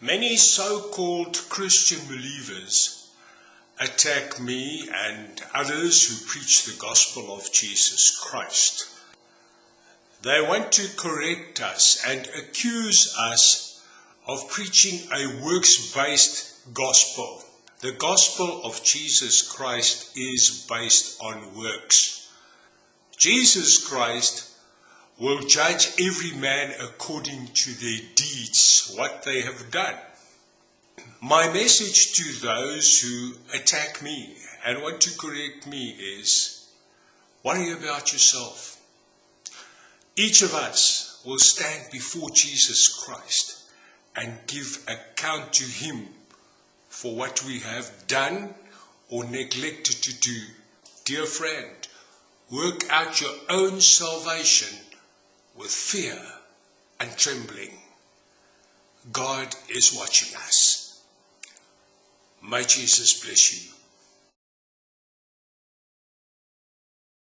Many so-called Christian believers attack me and others who preach the gospel of Jesus Christ. They want to correct us and accuse us of preaching a works-based gospel. The gospel of Jesus Christ is based on works. Jesus Christ will judge every man according to their deeds, what they have done. My message to those who attack me and want to correct me is worry about yourself. Each of us will stand before Jesus Christ and give account to Him for what we have done or neglected to do. Dear friend, work out your own salvation with fear and trembling. God is watching us. May Jesus bless you.